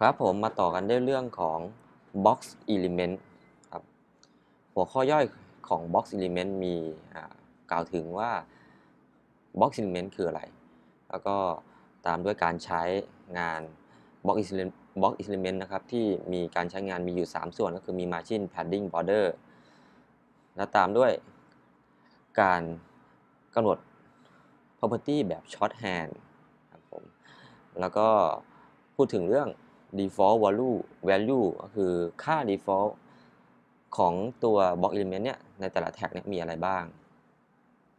ครับผมมาต่อกันด้วยเรื่องของ box element ครับหัวข้อย่อยของ box element มีกล่าวถึงว่า box element คืออะไร แล้วก็ตามด้วยการใช้งาน box element box element นะครับ ที่มีการใช้งานมีอยู่ 3 ส่วนก็คือมี margin padding border และตามด้วยการกำหนด property แบบ shorthand ครับผมแล้วก็ พูดถึงเรื่อง default value value ก็คือค่า default ของตัว block element เนี่ยในแต่ละแท็กเนี่ยมีอะไรบ้าง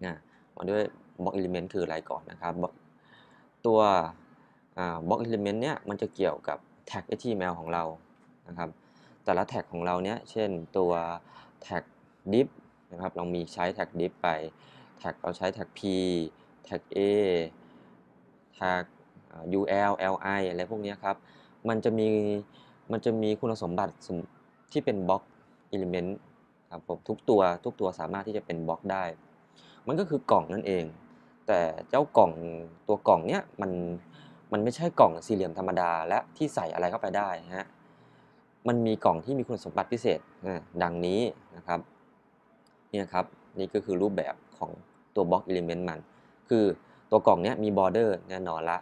นะมาด้วย block element คืออะไรก่อนนะครับ ตัว block element เนี่ยมันจะเกี่ยวกับแท็ก HTML ของเรานะครับ แต่ละแท็กของเราเนี่ยเช่นตัวแท็ก div นะครับเรามีใช้แท็ก div ไป แท็กเราใช้แท็ก p แท็ก a แท็ก ul li อะไรพวกนี้ครับ มันจะมีมันจะมีคุณสมบัติที่เป็นบล็อกอิเลเมนต์ครับผมทุกตัวทุกตัวสามารถที่จะเป็นบล็อกได้ มันก็คือกล่องนั่นเอง แต่เจ้ากล่องตัวกล่องเนี้ยมันมันไม่ใช่กล่องสี่เหลี่ยมธรรมดา และที่ใส่อะไรเข้าไปได้ฮะมันมีกล่องที่มีคุณสมบัติพิเศษดังนี้นะครับเนี่ยครับนี่ก็คือรูปแบบของตัวบล็อกอิเลเมนต์มัน คือตัวกล่องเนี้ยมีบอร์เดอร์แน่นอนละ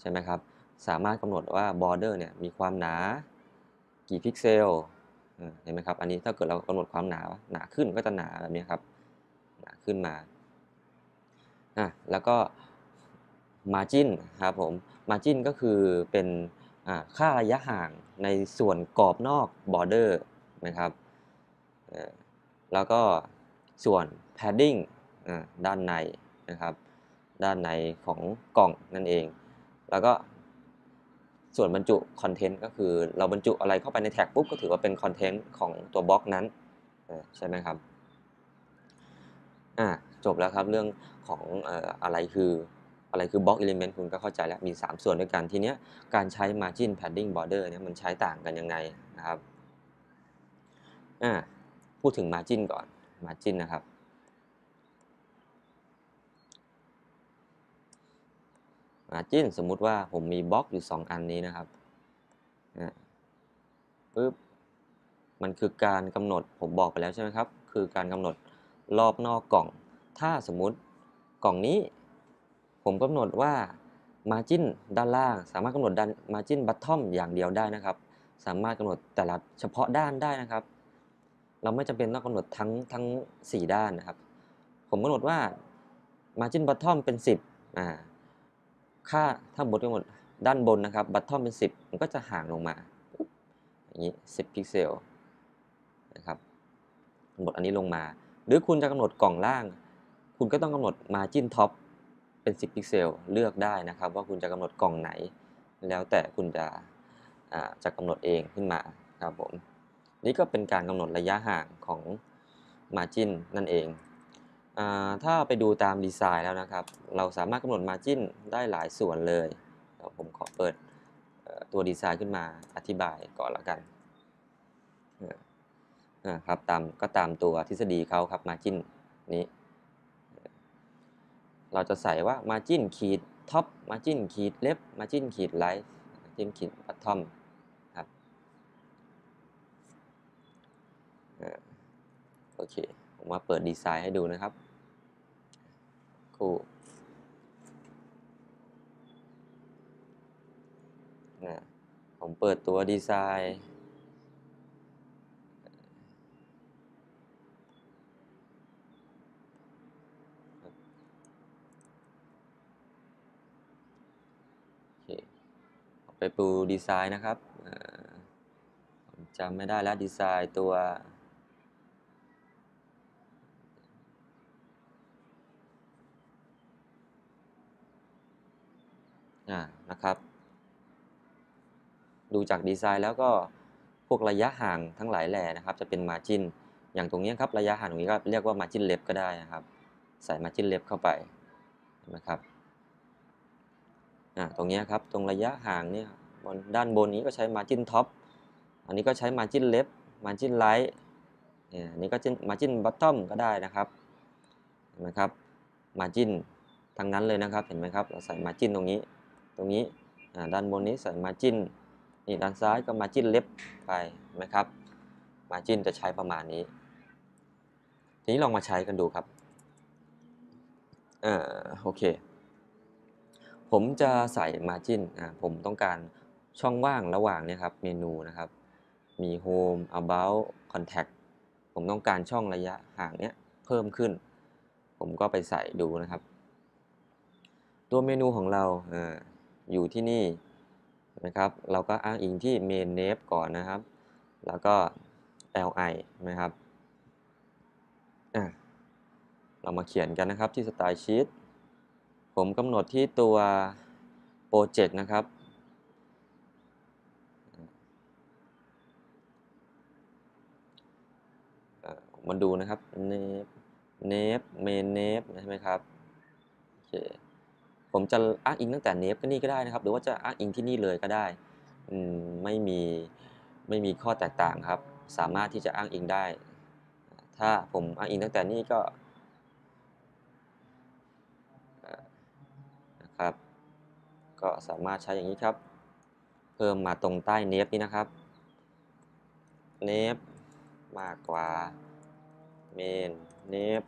ใช่ไหมครับ สามารถกำหนดว่าบอร์เดอร์เนี่ยมีความหนา กี่พิกเซลเห็นไหมครับ อันนี้ถ้าเกิดเรากำหนดความหนาหนาขึ้นก็จะหนาแบบนี้ครับ หนาขึ้นมาอะแล้วก็ margin ครับผม margin ก็คือเป็นค่าระยะห่างในส่วนกรอบนอกบอร์เดอร์นะครับแล้วก็ส่วน padding ด้านในนะครับ ด้านในของกล่องนั่นเอง แล้วก็ส่วนบรรจุคอนเทนต์ก็คือเราบรรจุอะไรเข้าไปในแท็กปุ๊บก็ถือว่าเป็นคอนเทนต์ของตัวบล็อกนั้นใช่ไหมครับอ่าจบแล้วครับเรื่องของอะไรคืออะไรคือบล็อกอิเลเมนต์คุณก็เข้าใจแล้วมี 3 ส่วนด้วยกันทีเนี้ยการใช้ margin padding border เนี่ยมันใช้ต่างกันยังไงนะครับอ่าพูดถึง margin ก่อน margin นะครับ margin สมมุติว่าผมมีบล็อกอยู่ 2 อันนี้นะครับปึ๊บมันคือการกำหนดผมบอกไปแล้วใช่ไหมครับ คือการกำหนดรอบนอกกล่อง ถ้าสมมุติกล่องนี้ ผมกำหนดว่า margin ด้านล่าง สามารถกำหนดด้าน margin bottom อย่างเดียวได้นะครับ สามารถกำหนดแต่ละเฉพาะด้านได้นะครับ เราไม่จำเป็นต้องกำหนดทั้งทั้ง 4 ด้านนะครับ ผมกำหนดว่า margin bottom เป็น 10อ่า ค่าถ้าบดทั้งหมดด้านบนนะครับบัตทอมเป็น 10 มันก็จะห่างลงมาอย่างนี้ 10 พิกเซลนะครับกำหนดอันนี้ลงมา หรือคุณจะกำหนดกล่องล่าง คุณก็ต้องกำหนด Margin Top เป็น 10 พิกเซลเลือกได้นะครับ ว่าคุณจะกำหนดกล่องไหน แล้วแต่คุณจะจะกำหนดเองขึ้นมาครับผมนี่ก็เป็นการกำหนดระยะห่างของ Margin นั่นเอง ถ้าไปดูตามดีไซน์แล้วนะครับ เราสามารถกำหนด Margin ได้หลายส่วนเลยเผมขอเปิดตัวดีไซน์ขึ้นมาอธิบายก่อนละกันนะครับตามก็ตามตัวทฤษฎีเขาครับ Margin นี้ เราจะใส่ว่า Margin ขีด Top Margin ขีด Left Margin ขีด Right Margin ขีด Bottom ครับโอเค ผมมาเปิดดีไซน์ให้ดูนะครับ คู่นะผมเปิดตัวดีไซน์ไปปูดีไซน์นะครับจำไม่ได้แล้วดีไซน์ตัว นะครับ ดูจากดีไซน์แล้วก็พวกระยะห่างทั้งหลายแหล่นะครับ จะเป็นมาจินอย่างตรงนี้ครับระยะห่างตรงนี้ก็เรียกว่ามาจินเล็บก็ได้นะครับ ใส่มาจินเล็บเข้าไปนะครับอ่าตรงนี้ครับตรงระยะห่างเนี่ยบนด้านบนนี้ก็ใช้มาจินท็อปอันนี้ก็ใช้มาจินเล็บมาจินไลท์เนี่ยนี่ก็มาจินบอททอมก็ได้นะครับเห็นไหมครับมาจินทั้งนั้นเลยนะครับเห็นไหมครับเราใส่มาจินตรงนี้ ตรงนี้ด้านบนนี้ใส่ margin นี่ด้านซ้ายก็ margin left ไปนไหมครับ margin จะใช้ประมาณนี้ ทีนี้ลองมาใช้กันดูครับอ่าโอเค ผมจะใส่ margin อ่าผมต้องการช่องว่างระหว่างเนี่ยครับเมนูนะครับ มี home about contact ผมต้องการช่องระยะห่างเนี้ยเพิ่มขึ้น ผมก็ไปใส่ดูนะครับ ตัวเมนูของเราเออ อยู่ที่นี่นะครับ เราก็อ้างอิงที่ main name ก่อนนะครับ แล้วก็ li นะครับอะเรามาเขียนกันนะครับที่ style sheet ผมกำหนดที่ตัว project นะครับ มาดูนะครับ name name main name ใช่ไหมครับ โอเค ผมจะอ้างอิงตั้งแต่ name ก็นี่ก็ได้นะครับ หรือว่าจะอ้างอิงที่นี่เลยก็ได้ไม่มีไม่มีข้อแตกต่างครับ สามารถที่จะอ้างอิงได้ ถ้าผมอ้างอิงตั้งแต่นี้ก็นะครับ ก็สามารถใช้อย่างนี้ครับ เพิ่มมาตรงใต้เนฟนี้นะครับ เนฟมากกว่าเมนเนฟ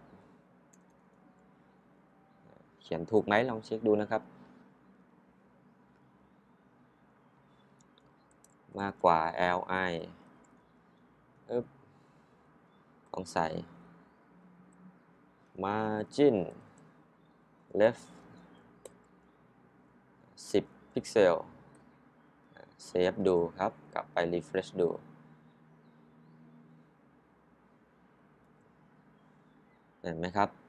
ขียนถูกไหมลองเช็คดูนะครับ มากกว่า li อึ๊บต้องใส่ margin left 10 พิกเซลเซฟดูครับ กลับไป refresh ดูเห็นไหมครับ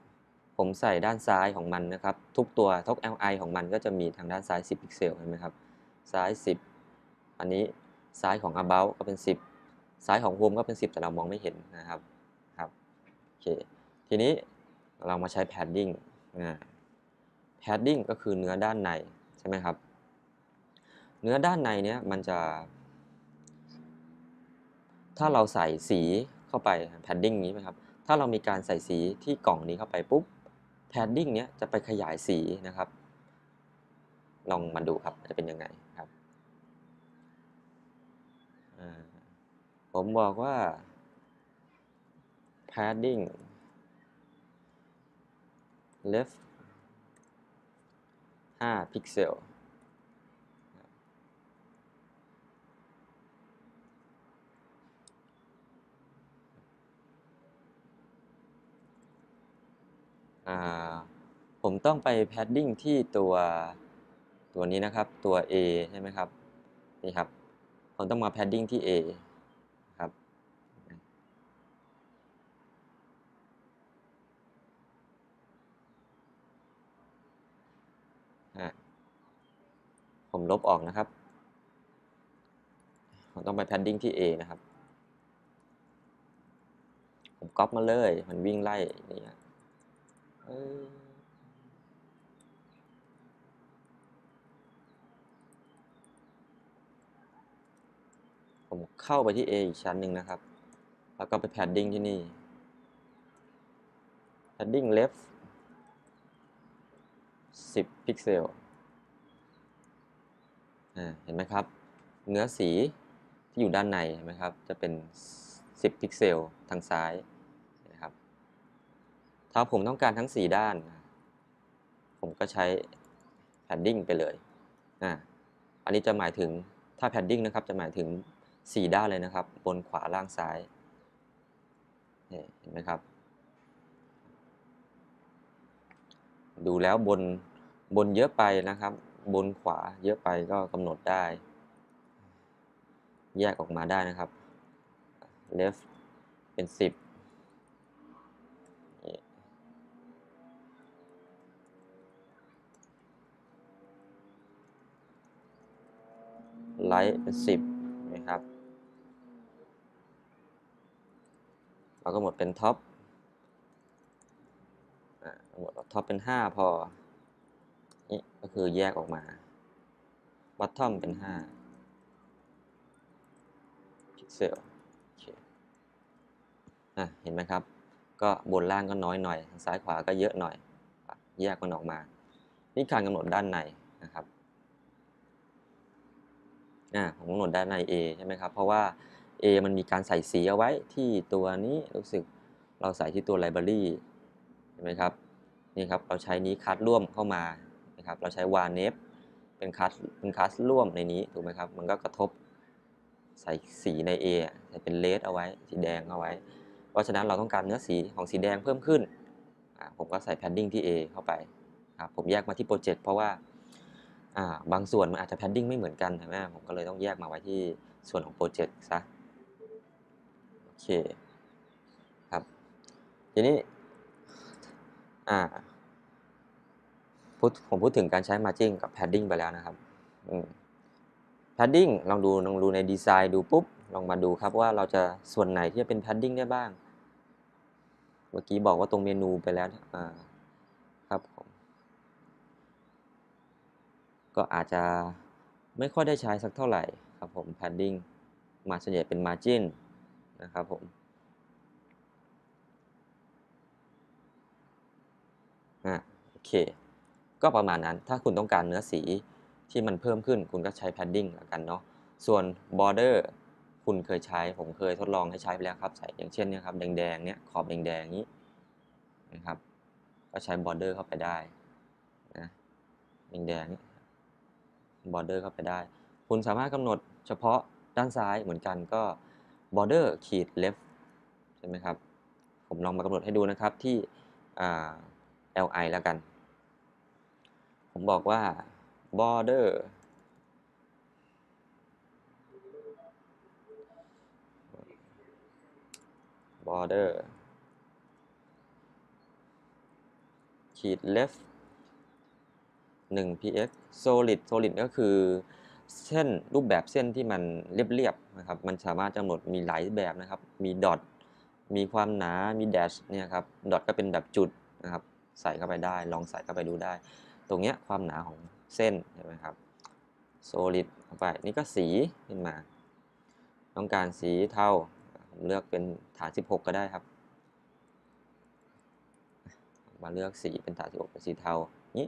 ผมใส่ด้านซ้ายของมันนะครับ ทุกตัวทุก li ของมันก็จะมีทางด้านซ้าย 10 พิกเซลเห็นไหมครับ ซ้าย 10 อันนี้ซ้ายของ about ก็เป็น 10 ซ้ายของ home ก็เป็น 10 แต่เรามองไม่เห็นนะครับครับโอเคทีนี้เรามาใช้ padding อ่า padding ก็คือเนื้อด้านในใช่ไหมครับ เนื้อด้านในเนี้ยมันจะ ถ้าเราใส่สีเข้าไป padding นี้ไหมครับ ถ้าเรามีการใส่สีที่กล่องนี้เข้าไปปุ๊บ padding เนี้ยจะไปขยายสีนะครับ ลองมาดูครับจะเป็นยังไงครับผมบอกว่า padding left 5 พิกเซล ผมต้องไป padding ที่ตัวตัวนี้นะครับตัว A ใช่ไหมครับนี่ครับผมต้องมา padding ที่ A ครับผมลบออกนะครับผมต้องไป padding ที่ A นะครับ ผมก๊อปมาเลย มันวิ่งไล่นี่ เออผมเข้าไปที่ A อีกชั้นหนึ่งนะครับ แล้วก็ไป padding ที่นี่ padding left 10 พิกเซล เห็นไหมครับ เนื้อสีที่อยู่ด้านในเห็นไหมครับ จะเป็น 10 พิกเซลทางซ้าย ถ้าผมต้องการทั้ง 4 ด้าน ผมก็ใช้ padding ไปเลยอันนี้จะหมายถึงถ้า padding นะครับ จะหมายถึง 4 ด้านเลยนะครับ บนขวาล่างซ้ายเห็นไหมครับ ดูแล้วบนบนเยอะไปนะครับ บนขวาเยอะไปก็กำหนดได้ แยกออกมาได้นะครับ left เป็น 10นี่ เป็น10นะครับเราก็หมดเป็นท็อปหมดท็อปเป็น 5 พอ นี่ก็คือแยกออกมาบัตทอมเป็น 5 พิกเซลโอเคอะเห็นไหมครับ ก็บนล่างก็น้อยหน่อย ทางซ้ายขวาก็เยอะหน่อย แยกมันออกมา นี่การกำหนดด้านในนะครับ อ่าผมกำหนดด้านใน A ใช่ไหมครับ เพราะว่า A มันมีการใส่สีเอาไว้ที่ตัวนี้รู้สึกเราใส่ที่ตัว library เห็นไหมครับนี่ครับเราใช้นี้คัสร่วมเข้ามานะครับเราใช้ var nep เป็นคัสเป็นคัสร่วมในนี้ถูกไหมครับมันก็กระทบใส่สีใน A อะใส่เป็นเลดเอาไว้สีแดงเอาไว้ เพราะฉะนั้นเราต้องการเนื้อสีของสีแดงเพิ่มขึ้นผมก็ใส่ padding ที่ A เข้าไปครับผมแยกมาที่โปรเจกต์เพราะว่า บางส่วนมันอาจจะ padding ไม่เหมือนกันใช่ไหมผมก็เลยต้องแยกมาไว้ที่ส่วนของโปรเจกต์ซะโอเคครับทีนี้อ่าพูดผมพูดถึงการใช้ margin กับ padding ไปแล้วนะครับอืม padding ลองดูลองดูในดีไซน์ดูปุ๊บ ลองมาดูครับว่าเราจะส่วนไหนที่จะเป็น padding ได้บ้าง เมื่อกี้บอกว่าตรงเมนูไปแล้วอ่าครับผม ก็อาจจะไม่ค่อยได้ใช้สักเท่าไหร่ครับผม padding มาส่วนใหญ่เป็น margin นะครับผมอ่าโอเค ก็ประมาณนั้นถ้าคุณต้องการเนื้อสีที่มันเพิ่มขึ้นคุณก็ใช้ padding แล้วกันเนาะส่วน border คุณเคยใช้ผมเคยทดลองให้ใช้ไปแล้วครับใส่อย่างเช่นเนี่ยครับแดงๆเนี่ยขอบแดงๆนี้นะครับ ก็ใช้ border เข้าไปได้นะแดงๆ border เข้าไปได้ คุณสามารถกำหนดเฉพาะด้านซ้ายเหมือนกันก็ border ขีด left ใช่ไหมครับ ผมลองมากำหนดให้ดูนะครับที่ li แล้วกัน ผมบอกว่า border border ขีด left 1 px solid solid ก็คือเส้นรูปแบบเส้นที่มันเรียบๆนะครับ มันสามารถกำหนดมีหลายแบบนะครับ มีดอท มีความหนา มีแดชเนี่ยครับ ดอทก็เป็นแบบจุดนะครับ ใส่เข้าไปได้ ลองใส่เข้าไปดูได้ ตรงเนี้ยความหนาของเส้นใช่ไหมครับ solid เข้าไป นี่ก็สีขึ้นมา ต้องการสีเทา ผมเลือกเป็นฐาน 16 ก็ได้ครับ มาเลือกสีเป็นฐาน 16เป็นสีเทานี้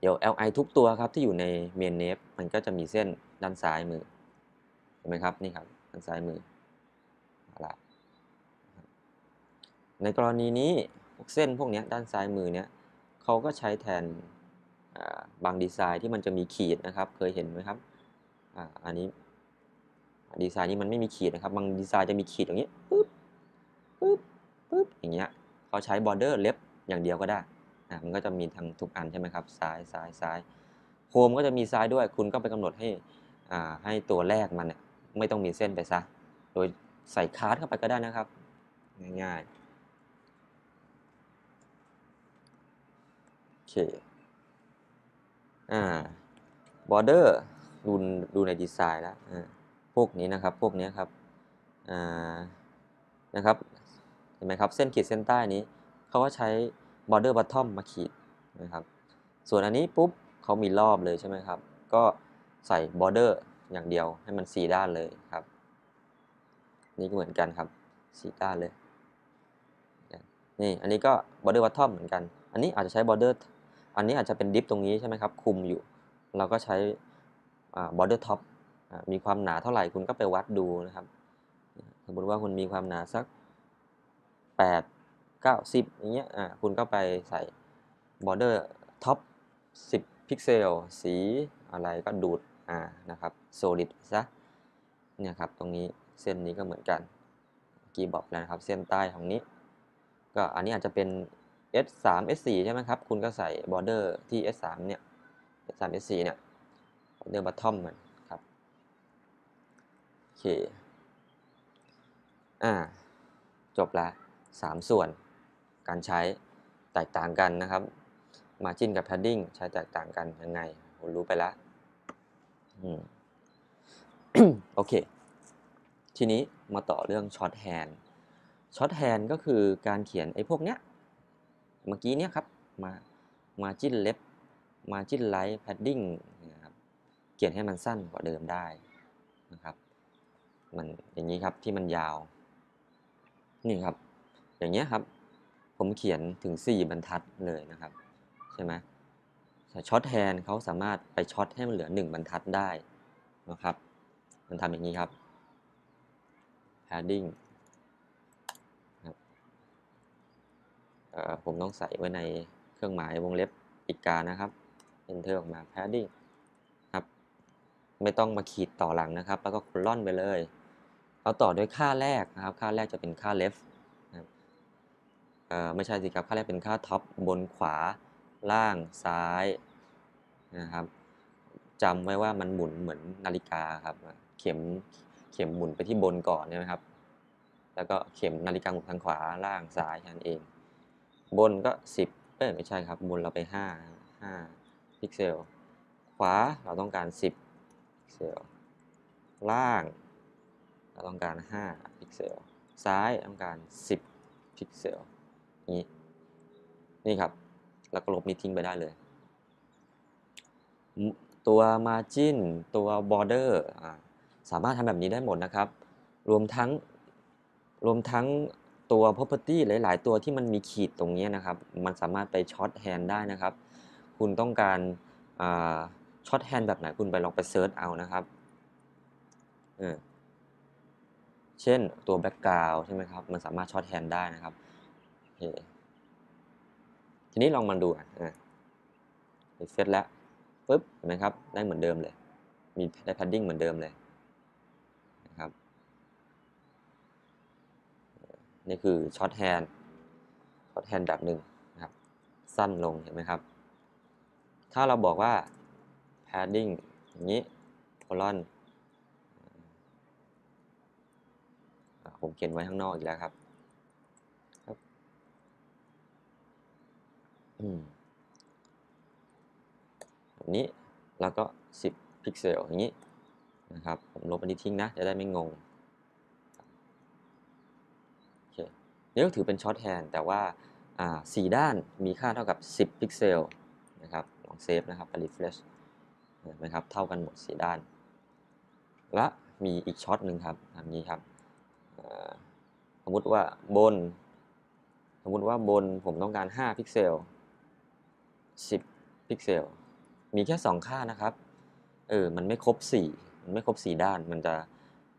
เดี๋ยว li ทุกตัวครับที่อยู่ในเมนเนฟมันก็จะมีเส้นด้านซ้ายมือเห็นไหมครับนี่ครับด้านซ้ายมือละในกรณีนี้พวกเส้นพวกนี้ด้านซ้ายมือเนี้ยเขาก็ใช้แทนบางดีไซน์ที่มันจะมีขีดนะครับ เคยเห็นไหมครับออันนี้ดีไซน์นี้มันไม่มีขีดนะครับ บางดีไซน์จะมีขีดอย่างนี้ปึ๊บปึ๊บปึ๊บอย่างเงี้ยเขาใช้บอร์เดอร์เล็บอย่างเดียวก็ได้ มันก็จะมีทั้งทุกอันใช่ไหมครับ ซ้ายซ้ายซ้ายโฮมก็จะมีซ้ายด้วย คุณก็ไปกำหนดให้อ่าให้ตัวแรกมันเนี่ยไม่ต้องมีเส้นไปซะ โดยใส่คาร์ดเข้าไปก็ได้นะครับ ง่ายๆ โอเค อ่า border ดูดูในดีไซน์แล้วอ่าพวกนี้นะครับ พวกนี้ครับ อ่า นะครับ เห็นไหมครับ เส้นขีดเส้นใต้นี้ เขาก็ใช้ border bottom มาขีดนะครับ ส่วนอันนี้ปุ๊บเขามีรอบเลยใช่ไหมครับ ก็ใส่ border อย่างเดียวให้มันสีด้านเลยครับ นี่ก็เหมือนกันครับสีด้านเลย นี่อันนี้ก็ border bottom เหมือนกัน อันนี้อาจจะใช้ border อันนี้อาจจะเป็นดิฟตรงนี้ใช่ไหมครับคุมอยู่ เราก็ใช้ border top มีความหนาเท่าไหร่คุณก็ไปวัดดูนะครับ สมมติว่าคุณมีความหนาสัก 8 90 อย่างเงี้ยอ่าคุณก็ไปใส่ border top 10 พิกเซล สีอะไรก็ดูดอ่านะครับ solid ซะเนี่ยครับตรงนี้เส้นนี้ก็เหมือนกันกีบอกแล้วนะครับ เส้นใต้ของนี้ ก็อันนี้อาจจะเป็น S3 S4 ใช่ไหมครับ คุณก็ใส่ border ที่ S3 เนี่ย S3 S4 เนี่ย border bottom มันครับโอเคอ่าจบละสามส่วน การใช้แตกต่างกันนะครับ margin กับ padding ใช้แตกต่างกันยังไงผมรู้ไปแล้วโอเค ทีนี้มาต่อเรื่อง short hand short hand ก็คือการเขียนไอ้พวกเนี้ย เมื่อกี้เนี้ยครับ มา margin left margin right padding นะครับ เขียนให้มันสั้นกว่าเดิมได้นะครับ มันอย่างนี้ครับที่มันยาว นี่ครับ อย่างเงี้ยครับ ผมเขียนถึง 4 บรรทัดเลยนะครับใช่ไหมช็อตแฮนเขาสามารถไปช็อตให้มันเหลือ 1 บรรทัดได้นะครับ มันทำอย่างนี้ครับ padding ครับผมต้องใส่ไว้ในเครื่องหมายวงเล็บอีกกานะครับ enter ออกมา padding ครับ ไม่ต้องมาขีดต่อหลังนะครับ แล้วก็คลอนไปเลยเราต่อด้วยค่าแรกนะครับ ค่าแรกจะเป็นค่า left ไม่ใช่สิครับ ค่าแรกเป็นค่า top บนขวาล่างซ้ายนะครับจำไว้ว่ามันหมุนเหมือนนาฬิกาครับ เข็มเข็มหมุนไปที่บนก่อนใช่ไหมครับ แล้วก็เข็มนาฬิกาหมุนทางขวาล่างซ้ายนั้นเอง บนก็ 10เอ้ยไม่ใช่ครับ บนเราไป 5 5พิกเซล ขวาเราต้องการ 10พิกเซล ล่าง เราต้องการ 5 พิกเซล ซ้ายต้องการ 10 พิกเซล นี้ นี่ครับ แล้วก็ลบนี้ทิ้งไปได้เลย ตัว margin ตัว border อ่าสามารถทำแบบนี้ได้หมดนะครับ รวมทั้งรวมทั้งตัว property หลาย ๆ ตัวที่มันมีขีดตรงนี้นะครับ มันสามารถไปช็อตแฮนได้นะครับ คุณต้องการช็อตแฮนแบบไหนคุณไปลองไปเซิร์ชเอานะครับเช่นตัว background ใช่ไหมครับ มันสามารถช็อตแฮนได้นะครับ เคทีนี้ลองมาดูอะเสร็จแล้วปุ๊บเห็นไหมครับ ได้เหมือนเดิมเลย มีได้ padding เหมือนเดิมเลยนะครับนี่คือช็อตแฮนช็อตแฮนแบบหนึ่งนะครับ สั้นลงเห็นไหมครับ ถ้าเราบอกว่า padding อย่างนี้ colon ผมเขียนไว้ข้างนอกอีกแล้วครับอืม แบบนี้แล้วก็ 10 พิกเซลอย่างนี้นะครับ ผมลบอันนี้ทิ้งนะ จะได้ไม่งงโอเคนี่ก็ถือเป็นช็อตแฮนแต่ว่าสี่ด้านมีค่าเท่ากับ 10 พิกเซลนะครับ ลองเซฟนะครับไป refresh เห็นไหมครับ เท่ากันหมด 4 ด้าน และมีอีกช็อตหนึ่งครับแบบนี้ครับสมมติว่าบน สมมติว่าบนผมต้องการ 5 พิกเซล 10 พิกเซล มีแค่ 2 ค่านะครับ เออ มันไม่ครบ 4 มันไม่ครบ 4 ด้าน มันจะ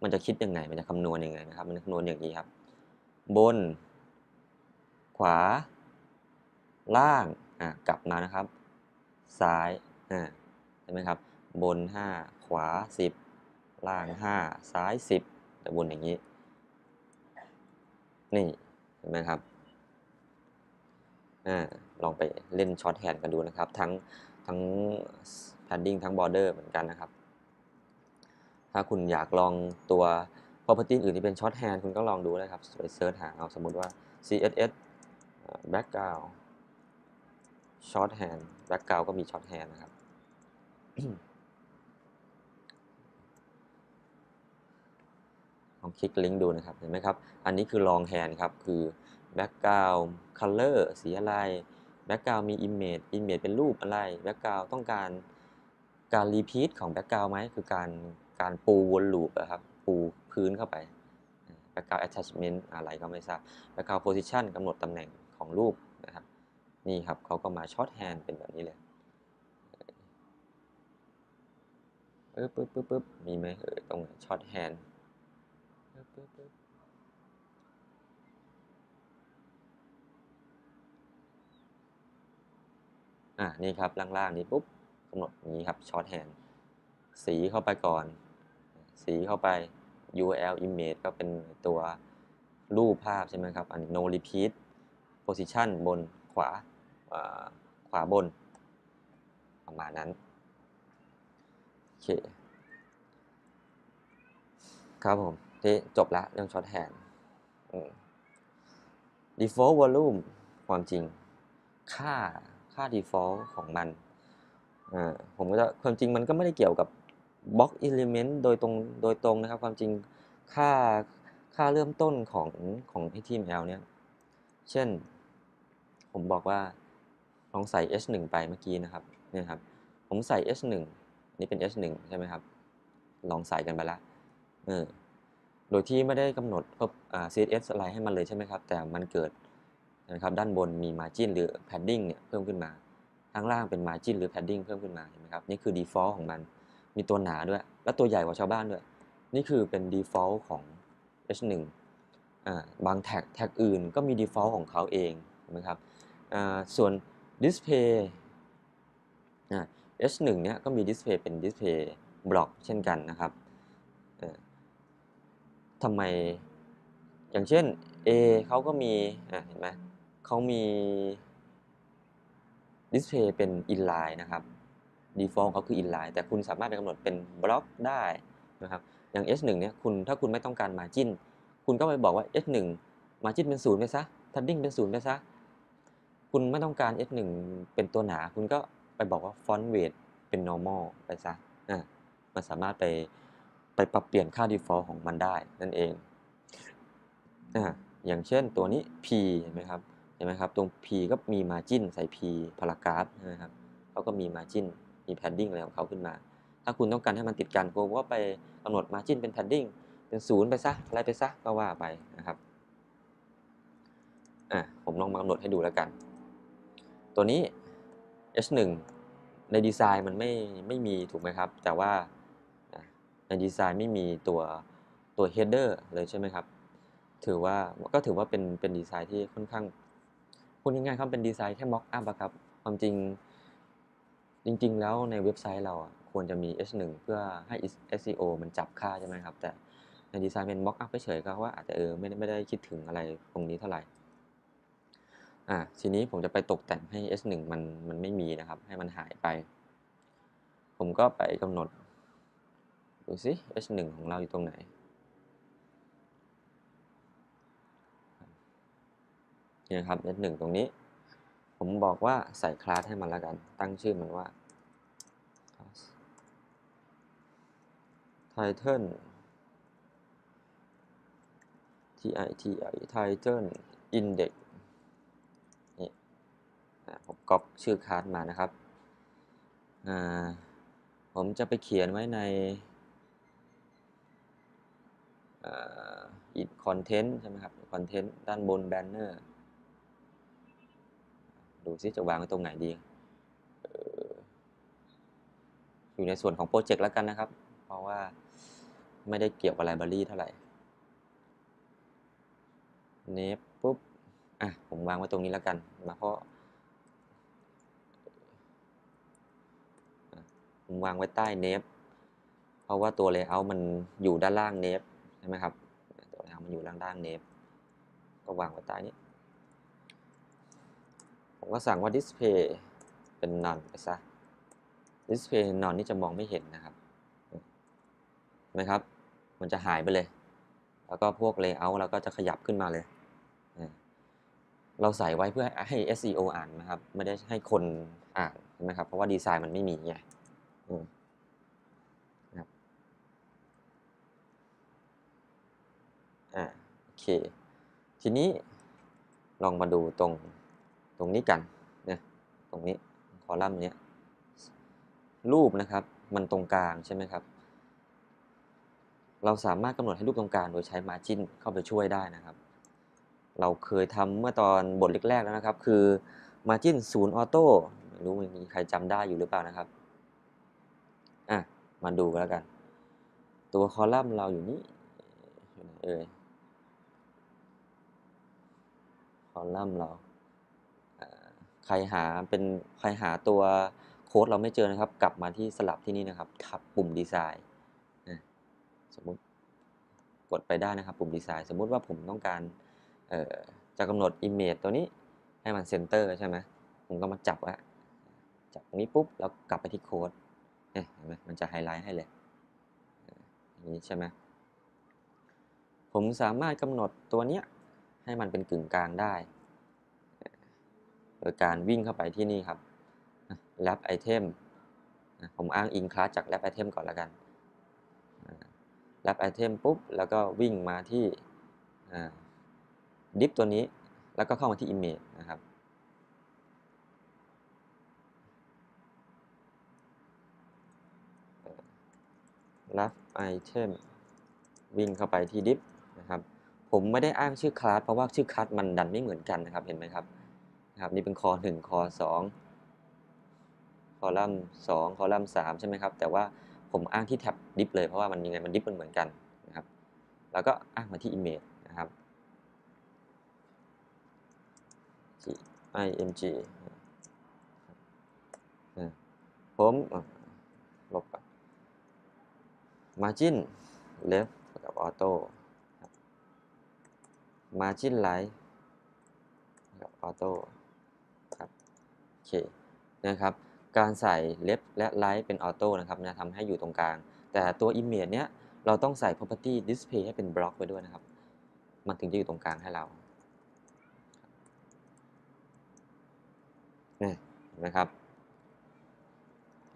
มันจะคิดยังไง มันจะคำนวณยังไงนะครับ มันคำนวณอย่างนี้ครับ บน ขวา ล่าง อะ กลับมานะครับ ซ้าย อ่าใช่ไหมครับ บน 5 ขวา 10 ล่าง 5 ซ้าย 10แต่บนอย่างนี้ นี่ เห็นไหมครับ ลองไปเล่นช็อตแฮนด์กันดูนะครับ ทั้งทั้ง padding ทั้ง border เหมือนกันนะครับ ถ้าคุณอยากลองตัว property อื่นที่เป็นช็อตแฮนด์คุณก็ลองดูเลยครับไปเซิร์ชหาเอาสมมติว่า css background short hand background ก็มี short hand นะครับ ลองคลิกลิงก์ดูนะครับ เห็นไหมครับ อันนี้คือ long hand ครับ คือ background color สีอะไร background มี image image เป็นรูปอะไร background ต้องการการ repeat ของ background ไหมคือการการปูวนลูปนะครับ ปูพื้นเข้าไป background attachment อะไรก็ไม่ทราบ background position กำหนดตำแหน่งของรูปนะครับ นี่ครับเขาก็มา short hand เป็นแบบนี้เลยปึ๊บปึ๊บปึ๊บปึ๊บมีไหมเออตรงไหน short hand ปึ๊บปึ๊บ อ่านี่ครับล่างๆนี้ปุ๊บกำหนดอย่างนี้ครับ short hand สีเข้าไปก่อน สีเข้าไป URL image ก็เป็นตัวรูปภาพใช่ไหมครับ อัน no repeat position บนขวาขวาบน ประมาณนั้น โอเค ครับผม ที่จบแล้วเรื่องช็อตแฮนด์ default volume ความจริง ค่า ค่า default ของมันผมก็จะความจริงมันก็ไม่ได้เกี่ยวกับ box element โดยตรงโดยตรงนะครับ ความจริงค่าค่าเริ่มต้นของของ HTML เนี่ย เช่น ผมบอกว่าลองใส่ h1 ไปเมื่อกี้นะครับเนี่ยครับ ผมใส่ h1 น,นี่เป็น h1 ใช่ไหมครับ ลองใส่กันไปละเออโดยที่ไม่ได้กำหนด CSS อะไรให้มันเลยใช่ไหมครับ แต่มันเกิด นะครับด้านบนมี margin หรือ padding เนี่ยเพิ่มขึ้นมา ข้างล่างเป็น margin หรือ padding เพิ่มขึ้นมาเห็นไหมครับนี่คือ default ของมันมีตัวหนาด้วย และตัวใหญ่กว่าชาวบ้านด้วย นี่คือเป็น default ของ H1 อ่าบางแท็กแท็กอื่นก็มี default ของเขาเองเห็นไหมครับอ่าส่วน display อ่า H1 เนี่ยก็มี display เป็น display block เช่นกันนะครับทำไมอย่างเช่น A เขาก็มีเห็นไหม เขามี display เป็น inline นะครับ default เขาคือ inline แต่คุณสามารถไปกำหนดเป็น block ได้นะครับอย่าง H1 เนี่ยคุณถ้าคุณไม่ต้องการ margin คุณก็ไปบอกว่า H1 margin เป็นศูนย์ไปซะ padding เป็นศูนย์ไปซะ คุณไม่ต้องการ H1 เป็นตัวหนา คุณก็ไปบอกว่า font weight เป็น normal ไปซะอ่ามันสามารถไปไปปรับเปลี่ยนค่า default ของมันได้นั่นเองอ่าอย่างเช่นตัวนี้ P เห็นไหมครับ ห็นไหมครับ ตรง P ก็มี margin ใส่ P พารากราฟนะครับเขาก็มี margin มี padding อะไรของเขาขึ้นมา ถ้าคุณต้องการให้มันติดกันคุณก็ไปกำหนด margin เป็น padding เป็นศูนย์ไปซะอะไรไปซะก็ว่าไปนะครับอะผมลองมากำหนดให้ดูแล้วกัน ตัวนี้ H1 ในดีไซน์มันไม่ไม่มีถูกไหมครับ แต่ว่าในดีไซน์ไม่มีตัวตัว header เลยใช่ไหมครับ ถือว่าก็ถือว่าเป็นเป็นดีไซน์ที่ค่อนข้าง พูดง่ายๆครับเป็นดีไซน์แค่ mock up อะครับ ความจริง จริง ๆ แล้วในเว็บไซต์เราควรจะมี H1 เพื่อให้ SEO มันจับค่าใช่ไหมครับ แต่ในดีไซน์เป็น mock up เฉยๆก็ว่าอาจจะเออไม่ได้ไม่ได้คิดถึงอะไรตรงนี้เท่าไหร่อ่าทีนี้ผมจะไปตกแต่งให้ S1 มันมันไม่มีนะครับ ให้มันหายไป ผมก็ไปกำหนดดูสิ S1 ของเราอยู่ตรงไหน นี่นะครับ S1 ตรงนี้ ผมบอกว่าใส่คลาสให้มันแล้วกัน ตั้งชื่อมันว่า title t i t i title index นี่ผมก๊อปชื่อคลาสมานะครับ ผมจะไปเขียนไว้ในอ่า in content ใช่ไหมครับ content ด้านบน banner ดูซิจะวางไว้ตรงไหนดีอยู่ในส่วนของโปรเจกต์แล้วกันนะครับ เพราะว่าไม่ได้เกี่ยวกับไลบรารีเท่าไหร่เนฟปุ๊บ อะ ผมวางไว้ตรงนี้แล้วกัน มาเพราะผมวางไว้ใต้เนฟเพราะว่าตัว layout มันอยู่ด้านล่างเนฟใช่ไหมครับ ตัว layout มันอยู่ด้านล่างเนฟก็วางไว้ใต้นี้ ผมก็สั่งว่า display เป็น none ไปซะ display none นี่จะมองไม่เห็นนะครับเห็นไหมครับ มันจะหายไปเลย แล้วก็พวก layout เราก็จะขยับขึ้นมาเลย เราใส่ไว้เพื่อให้ SEO อ่านนะครับ ไม่ได้ให้คนอ่านใช่ไหมครับ เพราะว่าดีไซน์มันไม่มีไงอืมนะครับอ่าโอเค ทีนี้ลองมาดูตรง ตรงนี้กันนะตรงนี้คอลัมน์เนี้ยรูปนะครับมันตรงกลางใช่ไหมครับ เราสามารถกำหนดให้รูปตรงกลางโดยใช้ margin เข้าไปช่วยได้นะครับ เราเคยทำเมื่อตอนบทแรกๆแล้วนะครับ คือ margin ศูนย์ออโต้ไม่รู้มีใครจำได้อยู่หรือเปล่านะครับอะมาดูกันแล้วกัน ตัวคอลัมน์เราอยู่นี่อยู่ไหนเอ่ยคอลัมน์เรา ใครหาเป็นใครหาตัวโค้ดเราไม่เจอนะครับ กลับมาที่สลับที่นี่นะครับทับปุ่มดีไซน์สมมุติกดไปได้นะครับ ปุ่มดีไซน์ สมมุติว่าผมต้องการจะกำหนด Image ตัวนี้ให้มันเซนเตอร์ใช่ไหมผมก็มาจับไว้จับตรงนี้ปุ๊บแล้วกลับไปที่โค้ดเนี่ยเห็นไหมมันจะไฮไลท์ให้เลยอย่างนี้ใช่ไหมผมสามารถกำหนดตัวเนี้ยให้มันเป็นกึ่งกลางได้ โดยการวิ่งเข้าไปที่นี่ครับ lab item ผมอ้างอิงคลาสจาก lab item ก่อนล้วกัน lab item ปุ๊บ แล้วก็วิ่งมาที่อ่า div ตัวนี้ แล้วก็เข้ามาที่ image นะครับ lab item วิ่งเข้าไปที่ div นะครับ ผมไม่ได้อ้างชื่อคลาสเพราะว่าชื่อคลาสมันดันไม่เหมือนกันนะครับ เห็นไหมครับ นะครับนี่เป็นคอ1คอ2คอลัมน์2คอลัมน์3ใช่ไหมครับ แต่ว่าผมอ้างที่แท็บดิฟเลยเพราะว่ามันยังไงมันดิฟมันเหมือนกันนะครับ แล้วก็อ้างมาที่ image นะครับ img ผมลบก่อน margin left กับ auto margin right กับ auto เคนะครับการใส่ left และ right เป็น auto นะครับจะทำให้อยู่ตรงกลาง แต่ตัว image เนี้ยเราต้องใส่ property display ให้เป็น block ไว้ด้วยนะครับ มันถึงจะอยู่ตรงกลางให้เราเนี่ยนไหมครับ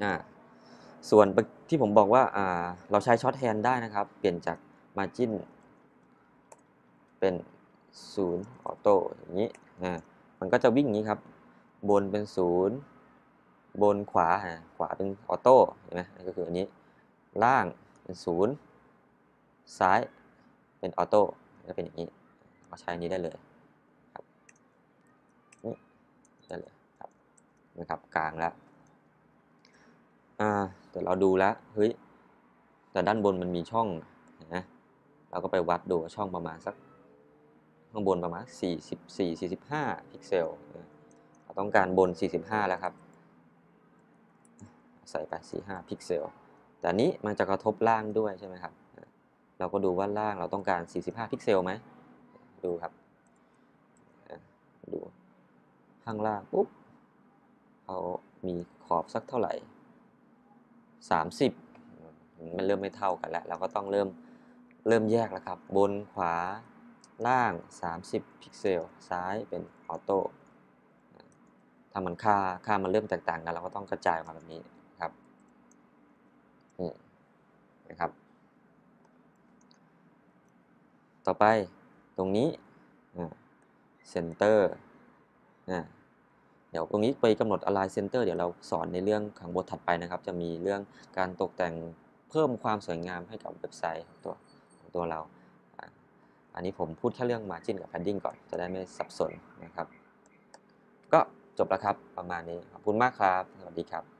อ่าส่วนที่ผมบอกว่าอ่าเราใช้ช็อตแฮนได้นะครับ เปลี่ยนจาก margin เป็น0ออโต้อย่างนี้อ่ามันก็จะวิ่งอย่างนี้ครับ บนเป็น0บนขวาอ่าขวาเป็นออโต้เห็นไหมก็คืออันนี้ ล่างเป็น0ซ้ายเป็นออโต้ก็เป็นอย่างนี้ก็ใช้อันนี้ได้เลยครับนี่ได้เลยครับนะครับกลางแล้วอ่าแต่เราดูแล้วเฮ้ยแต่ด้านบนมันมีช่องนไหมเราก็ไปวัดดูช่องประมาณสัก ข้างบนประมาณ 44 45 พิกเซลเรา ต้องการบน 45 แล้วครับ ใส่ไป 45 พิกเซล แต่นี้มันจะกระทบล่างด้วยใช่ไหมครับ เราก็ดูว่าล่างเราต้องการ 45 พิกเซลไหม ดูครับ ดู ข้างล่างปุ๊บเขามีขอบสักเท่าไหร่ 30 มันเริ่มไม่เท่ากันแล้ว เราก็ต้องเริ่ม เริ่มแยกแล้วครับ บนขวาล่าง 30 พิกเซล ซ้ายเป็นออโต้ ถ้ามันค่าค่ามันเริ่มแตกต่างกันเราก็ต้องกระจายออกมาแบบนี้ครับนี่นะครับ ต่อไปตรงนี้เซนเตอร์เดี๋ยวตรงนี้ไปกำหนด align center เดี๋ยวเราสอนในเรื่องของบทถัดไปนะครับ จะมีเรื่องการตกแต่งเพิ่มความสวยงามให้กับเว็บไซต์ของตัวของตัวเรา อันนี้ผมพูดแค่เรื่อง margin กับ padding ก่อน จะได้ไม่สับสนนะครับ ก็ จบแล้วครับ ประมาณนี้ขอบคุณมากครับ สวัสดีครับ